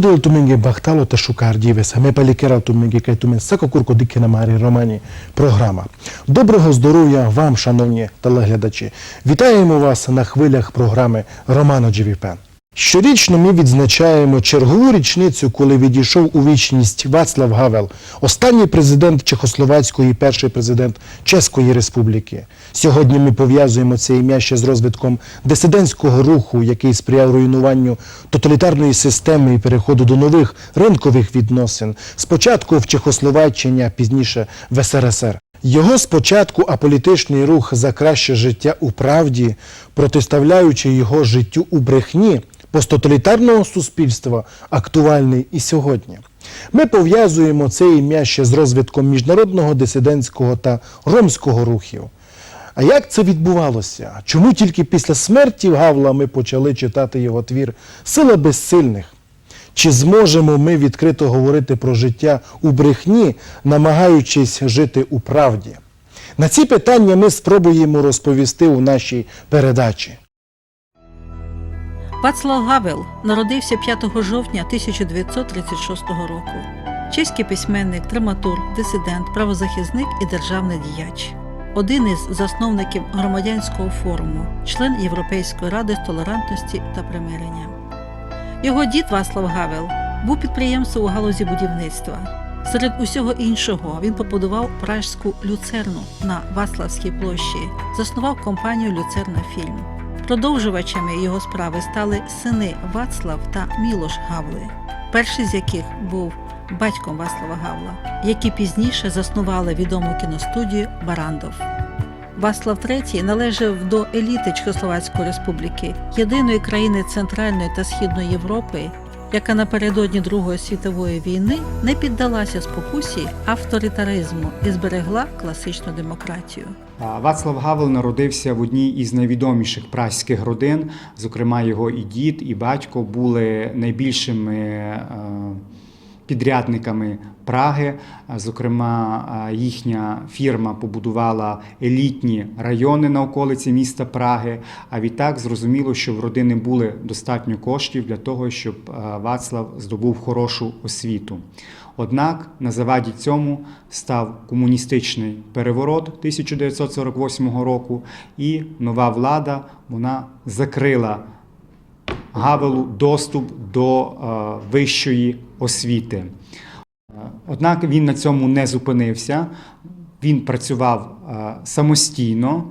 Deludel tuminge bahtalo te дівеса, ми палікера туminge кай тумен сако курко дике на марі романі програма. Доброго здоров'я вам, шановні телеглядачі. Вітаємо вас на хвилях програми Романо Дживіпен. Щорічно ми відзначаємо чергову річницю, коли відійшов у вічність Вацлав Гавел, останній президент Чехословацької і перший президент Чеської Республіки. Сьогодні ми пов'язуємо це ім'я ще з розвитком дисидентського руху, який сприяв руйнуванню тоталітарної системи і переходу до нових ринкових відносин. Спочатку в Чехословаччині, а пізніше в СРСР. Його спочатку аполітичний рух за краще життя у правді, протиставляючи його життю у брехні посттоталітарного суспільства, актуальний і сьогодні. Ми пов'язуємо це ім'я ще з розвитком міжнародного дисидентського та ромського рухів. А як це відбувалося? Чому тільки після смерті Гавла ми почали читати його твір Сила безсильних? Чи зможемо ми відкрито говорити про життя у брехні, намагаючись жити у правді? На ці питання ми спробуємо розповісти у нашій передачі. Вацлав Гавел народився 5 жовтня 1936 року. Чеський письменник, драматург, дисидент, правозахисник і державний діяч. Один із засновників громадянського форуму, член Європейської ради з толерантності та примирення. Його дід Вацлав Гавел був підприємцем у галузі будівництва. Серед усього іншого він побудував пражську люцерну на Вацлавській площі, заснував компанію Люцерна Фільм. Продовжувачами його справи стали сини Вацлав та Мілош Гавли, перший з яких був батьком Вацлава Гавла, які пізніше заснували відому кіностудію Барандов. Вацлав III належав до еліти Чехословацької республіки, єдиної країни Центральної та Східної Європи, яка напередодні Другої світової війни не піддалася спокусі авторитаризму і зберегла класичну демократію. Вацлав Гавел народився в одній із найвідоміших праських родин. Зокрема, його і дід, і батько були найбільшими е, підрядниками Праги. Зокрема, їхня фірма побудувала елітні райони на околиці міста Праги. А відтак зрозуміло, що в родини були достатньо коштів для того, щоб Вацлав здобув хорошу освіту. Однак на заваді цьому став комуністичний переворот 1948 року, і нова влада вона закрила Гавелу доступ до вищої освіти. Однак він на цьому не зупинився. Він працював е, самостійно,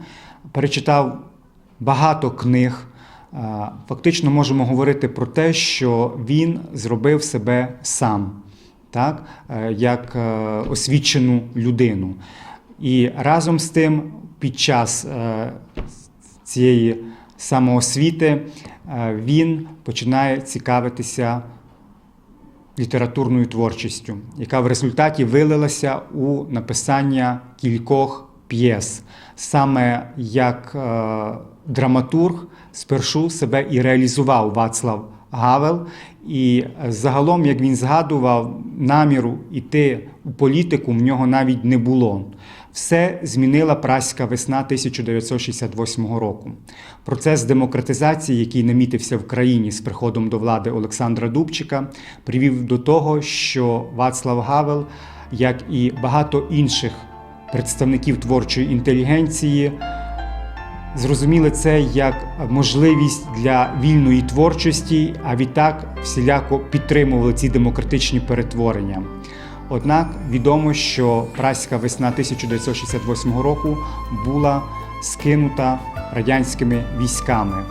перечитав багато книг. Е, Фактично можемо говорити про те, що він зробив себе сам, так, е, як освічену людину. І разом з тим, під час цієї самоосвіти він починає цікавитися літературною творчістю, яка в результаті вилилася у написання кількох п'єс. Саме як е, драматург спершу себе і реалізував Вацлав Гавел. І загалом, як він згадував, наміру йти у політику в нього навіть не було. Все змінила праська весна 1968 року. Процес демократизації, який намітився в країні з приходом до влади Олександра Дубчика, привів до того, що Вацлав Гавел, як і багато інших представників творчої інтелігенції, зрозуміли це як можливість для вільної творчості, а відтак всіляко підтримували ці демократичні перетворення. Однак відомо, що праська весна 1968 року була скинута радянськими військами.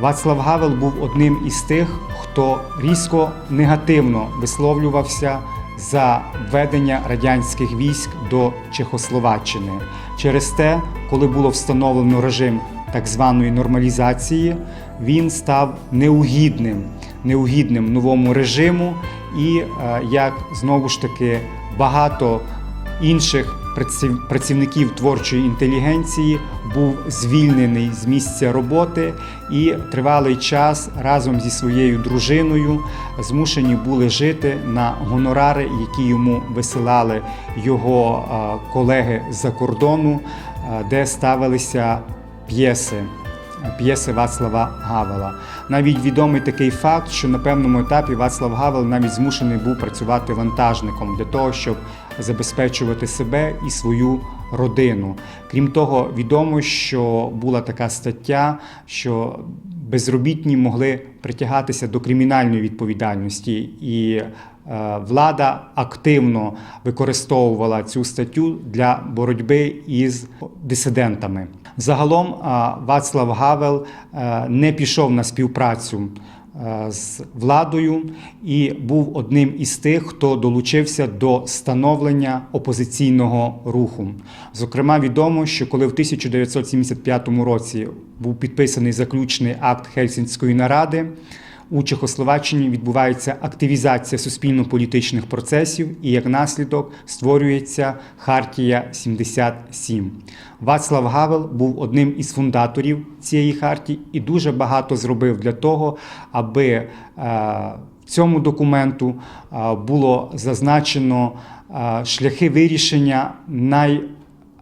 Вацлав Гавел був одним із тих, хто різко негативно висловлювався за введення радянських військ до Чехословаччини. Через те, коли було встановлено режим так званої нормалізації, він став неугідним, неугідним новому режиму, і е, як знову ж таки багато інших праців- працівників творчої інтелігенції був звільнений з місця роботи і тривалий час разом зі своєю дружиною змушені були жити на гонорари, які йому висилали його е, колеги з-за кордону, е, де ставилися п'єси п'єси Вацлава Гавела. Навіть відомий такий факт, що на певному етапі Вацлав Гавел навіть змушений був працювати вантажником для того, щоб забезпечувати себе і свою родину. Крім того, відомо, що була така стаття, що безробітні могли притягатися до кримінальної відповідальності, і е, влада активно використовувала цю статтю для боротьби із дисидентами. Загалом Вацлав Гавел е, не пішов на співпрацю е, з владою і був одним із тих, хто долучився до становлення опозиційного руху. Зокрема, відомо, що коли в 1975 році був підписаний заключний акт Хельсінської наради. У Чехословаччині відбувається активізація суспільно-політичних процесів і як наслідок створюється Хартія 77. Вацлав Гавел був одним із фундаторів цієї хартії і дуже багато зробив для того, аби е, в цьому документу е, було зазначено е, шляхи вирішення най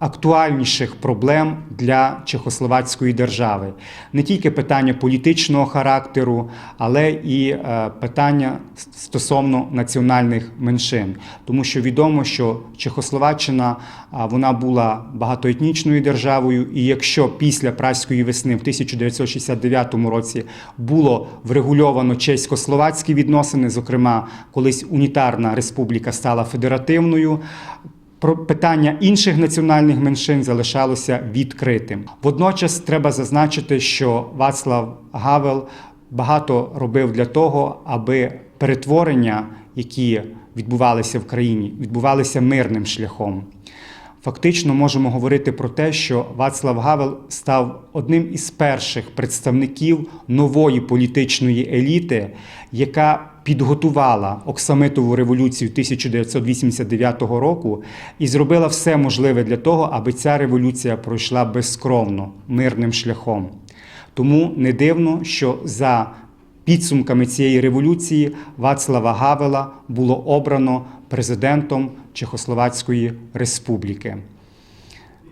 актуальніших проблем для Чехословацької держави. Не тільки питання політичного характеру, але і е, питання стосовно національних меншин. Тому що відомо, що Чехословаччина вона була багатоетнічною державою, і якщо після праської весни в 1969 році було врегульовано чесько-словацькі відносини, зокрема, колись унітарна республіка стала федеративною. Про питання інших національних меншин залишалося відкритим. Водночас треба зазначити, що Вацлав Гавел багато робив для того, аби перетворення, які відбувалися в країні, відбувалися мирним шляхом. Фактично можемо говорити про те, що Вацлав Гавел став одним із перших представників нової політичної еліти, яка підготувала Оксамитову революцію 1989 року і зробила все можливе для того, аби ця революція пройшла безскровно, мирним шляхом. Тому не дивно, що за підсумками цієї революції Вацлава Гавела було обрано президентом Чехословацької Республіки.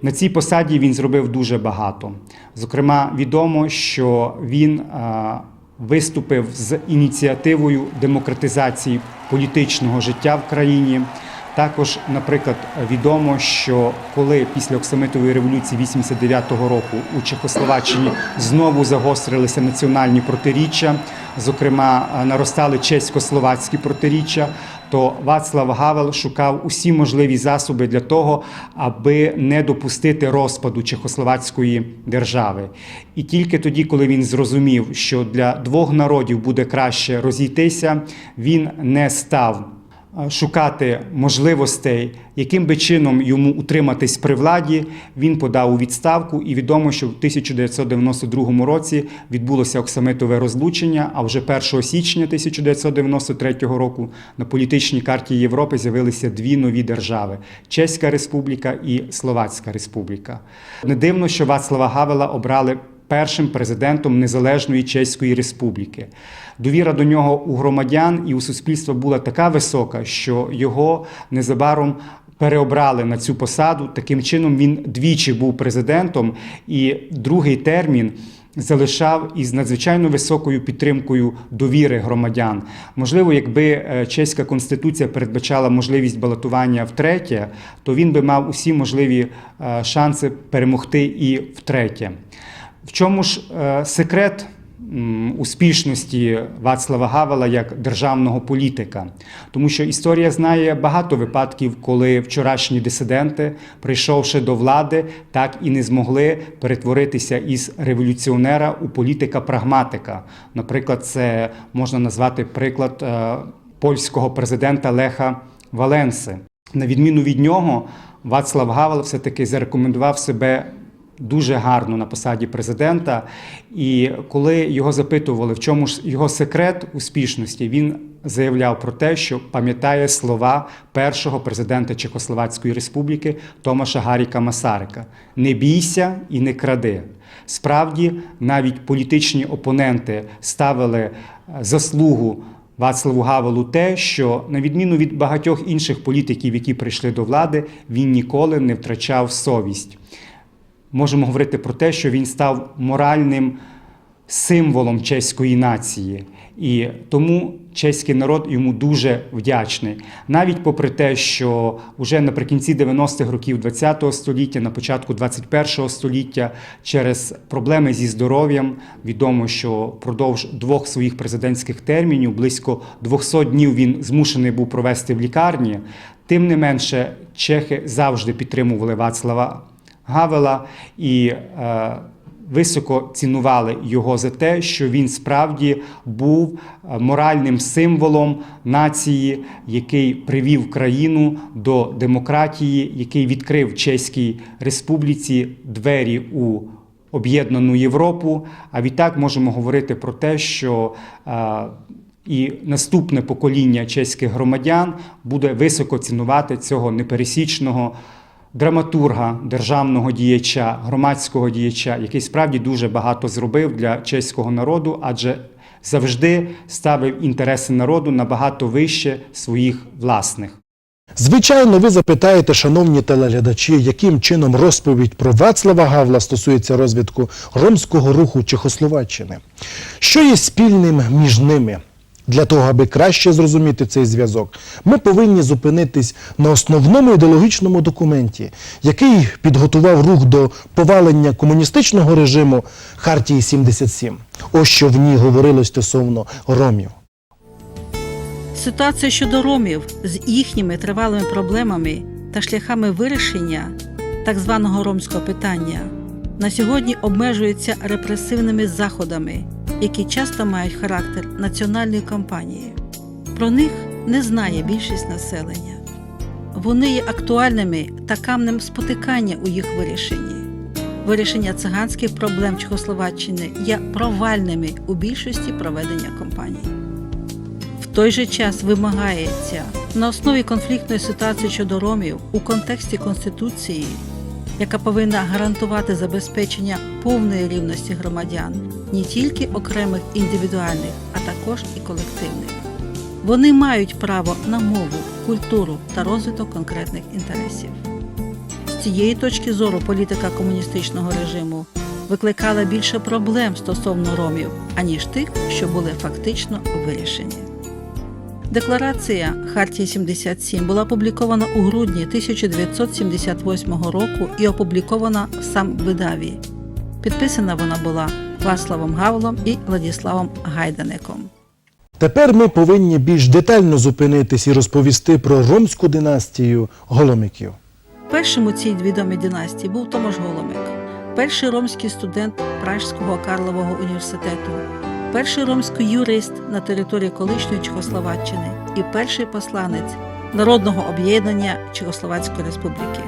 На цій посаді він зробив дуже багато. Зокрема, відомо, що він е, виступив з ініціативою демократизації політичного життя в країні. Також, наприклад, відомо, що коли після Оксамитової революції 89-го року у Чехословаччині знову загострилися національні протиріччя, зокрема е, наростали чесько-словацькі протиріччя, то Вацлав Гавел шукав усі можливі засоби для того, аби не допустити розпаду Чехословацької держави. І тільки тоді, коли він зрозумів, що для двох народів буде краще розійтися, він не став шукати можливостей, яким би чином йому утриматись при владі. Він подав у відставку, і відомо, що в 1992 році відбулося оксамитове розлучення. А вже 1 січня 1993 року на політичній карті Європи з'явилися дві нові держави: Чеська Республіка і Словацька Республіка. Не дивно, що Вацлава Гавела обрали першим президентом Незалежної Чеської Республіки. Довіра до нього у громадян і у суспільства була така висока, що його незабаром переобрали на цю посаду. Таким чином він двічі був президентом, і другий термін. Залишав із надзвичайно високою підтримкою довіри громадян. Можливо, якби е, чеська конституція передбачала можливість балотування втретє, то він би мав усі можливі е, шанси перемогти і втретє. В чому ж е, секрет успішності Вацлава Гавела як державного політика? Тому що історія знає багато випадків, коли вчорашні дисиденти, прийшовши до влади, так і не змогли перетворитися із революціонера у політика-прагматика. Наприклад, це можна назвати приклад е, польського президента Леха Валенси. На відміну від нього, Вацлав Гавел все-таки зарекомендував себе дуже гарно на посаді президента. І коли його запитували, в чому ж його секрет успішності, він заявляв про те, що пам'ятає слова першого президента Чехословацької республіки Томаша Гаріка Масарика: не бійся і не кради. Справді, навіть політичні опоненти ставили е, заслугу. Вацлаву Гавелу те, що на відміну від багатьох інших політиків, які прийшли до влади, він ніколи не втрачав совість. Можемо говорити про те, що він став моральним символом чеської нації. І тому чеський народ йому дуже вдячний. Навіть попри те, що вже наприкінці 90-х років ХХ століття, на початку 21 століття, через проблеми зі здоров'ям відомо, що впродовж двох своїх президентських термінів близько 200 днів він змушений був провести в лікарні. Тим не менше, чехи завжди підтримували Вацлава Гавела і е, високо цінували його за те, що він справді був е, моральним символом нації, який привів країну до демократії, який відкрив Чеській Республіці двері у об'єднану Європу. А відтак можемо говорити про те, що е, і наступне покоління чеських громадян буде високо цінувати цього непересічного драматурга, державного діяча, громадського діяча, який справді дуже багато зробив для чеського народу, адже завжди ставив інтереси народу набагато вище своїх власних. Звичайно, ви запитаєте, шановні телеглядачі, яким чином розповідь про Вацлава Гавла стосується розвитку ромського руху Чехословаччини. Що є спільним між ними? Для того, аби краще зрозуміти цей зв'язок, ми повинні зупинитись на основному ідеологічному документі, який підготував рух до повалення комуністичного режиму Хартії 77. Ось що в ній говорилось стосовно ромів. Ситуація щодо ромів з їхніми тривалими проблемами та шляхами вирішення так званого ромського питання на сьогодні обмежується репресивними заходами, які часто мають характер національної кампанії. Про них не знає більшість населення. Вони є актуальними та камнем спотикання у їх вирішенні. Вирішення циганських проблем Чехословаччини є провальними у більшості проведення кампаній. В той же час вимагається на основі конфліктної ситуації щодо ромів у контексті Конституції, яка повинна гарантувати забезпечення повної рівності громадян не тільки окремих індивідуальних, а також і колективних. Вони мають право на мову, культуру та розвиток конкретних інтересів. З цієї точки зору політика комуністичного режиму викликала більше проблем стосовно ромів, аніж тих, що були фактично вирішені. Декларація Хартії 77 була опублікована у грудні 1978 року і опублікована в сам видаві. Підписана вона була Ваславом Гавлом і Владіславом Гайдаником. Тепер ми повинні більш детально зупинитись і розповісти про ромську династію голомиків. Першим у цій відомій династії був Томаш Голомик, перший ромський студент Пражського Карлового університету, перший ромський юрист на території колишньої Чехословаччини і перший посланець Народного об'єднання Чехословацької Республіки.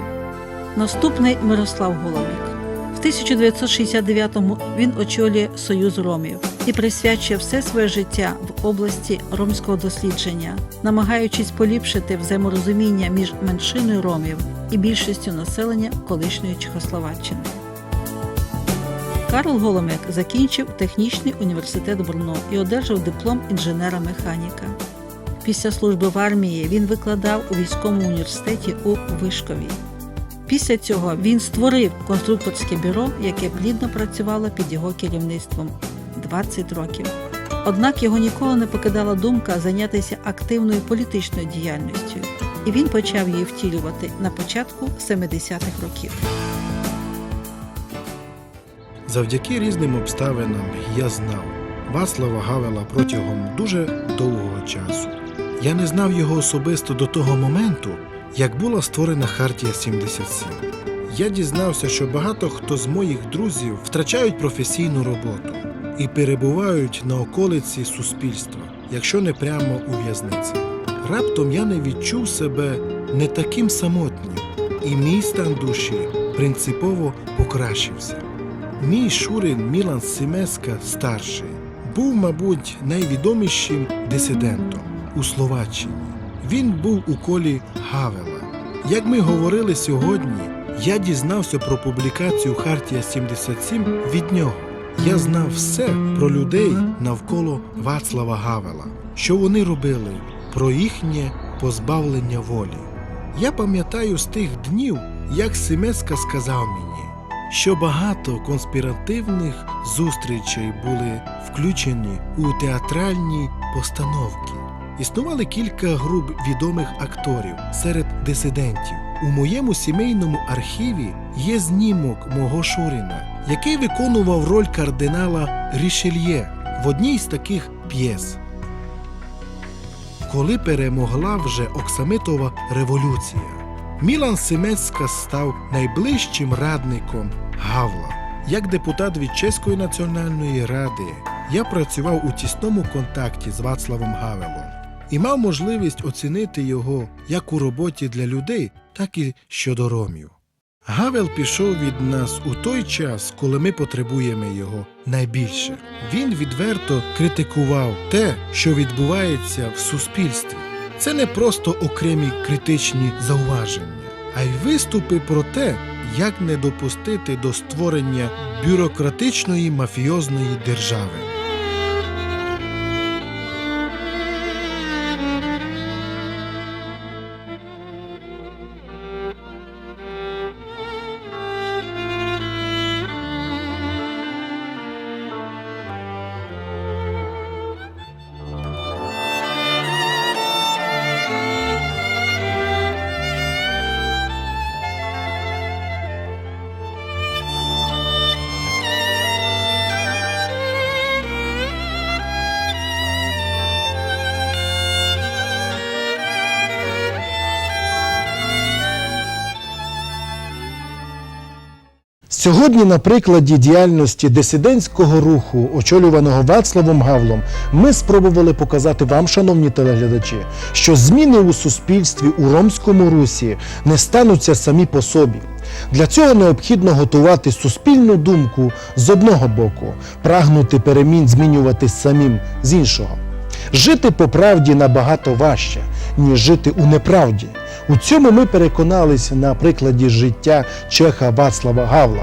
Наступний Мирослав Голомик. В 1969-му він очолює Союз ромів і присвячує все своє життя в області ромського дослідження, намагаючись поліпшити взаєморозуміння між меншиною ромів і більшістю населення колишньої Чехословаччини. Карл Голомек закінчив технічний університет Брно і одержав диплом інженера-механіка. Після служби в армії він викладав у військовому університеті у Вишкові. Після цього він створив конструкторське бюро, яке плідно працювало під його керівництвом 20 років. Однак його ніколи не покидала думка зайнятися активною політичною діяльністю, і він почав її втілювати на початку 70-х років. Завдяки різним обставинам я знав Васлава Гавела протягом дуже довгого часу. Я не знав його особисто до того моменту, як була створена Хартія 77. Я дізнався, що багато хто з моїх друзів втрачають професійну роботу і перебувають на околиці суспільства, якщо не прямо у в'язниці. Раптом я не відчув себе не таким самотнім, і мій стан душі принципово покращився. Мій Шурин Мілан Сімеска старший був, мабуть, найвідомішим дисидентом у Словаччині. Він був у колі Гавела. Як ми говорили сьогодні, я дізнався про публікацію Хартія 77 від нього. Я знав все про людей навколо Вацлава Гавела, що вони робили, про їхнє позбавлення волі. Я пам'ятаю з тих днів, як Семеска сказав мені: що багато конспіративних зустрічей були включені у театральні постановки. Існували кілька груп відомих акторів серед дисидентів. У моєму сімейному архіві є знімок мого Шуріна, який виконував роль кардинала Рішельє в одній з таких п'єс. Коли перемогла вже Оксамитова революція, Мілан Семецька став найближчим радником Гавла. Як депутат від Чеської національної ради, я працював у тісному контакті з Вацлавом Гавелом і мав можливість оцінити його як у роботі для людей, так і щодо ромів. Гавел пішов від нас у той час, коли ми потребуємо його найбільше. Він відверто критикував те, що відбувається в суспільстві. Це не просто окремі критичні зауваження, а й виступи про те, як не допустити до створення бюрократичної мафіозної держави. Сьогодні, на прикладі діяльності дисидентського руху, очолюваного Вацлавом Гавлом, ми спробували показати вам, шановні телеглядачі, що зміни у суспільстві у ромському русі не стануться самі по собі. Для цього необхідно готувати суспільну думку з одного боку, прагнути перемін змінювати самим з іншого. Жити по правді набагато важче, ніж жити у неправді. У цьому ми переконались на прикладі життя Чеха Вацлава Гавла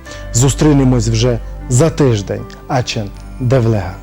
Зустрінемось вже за тиждень. Ачен Девлега.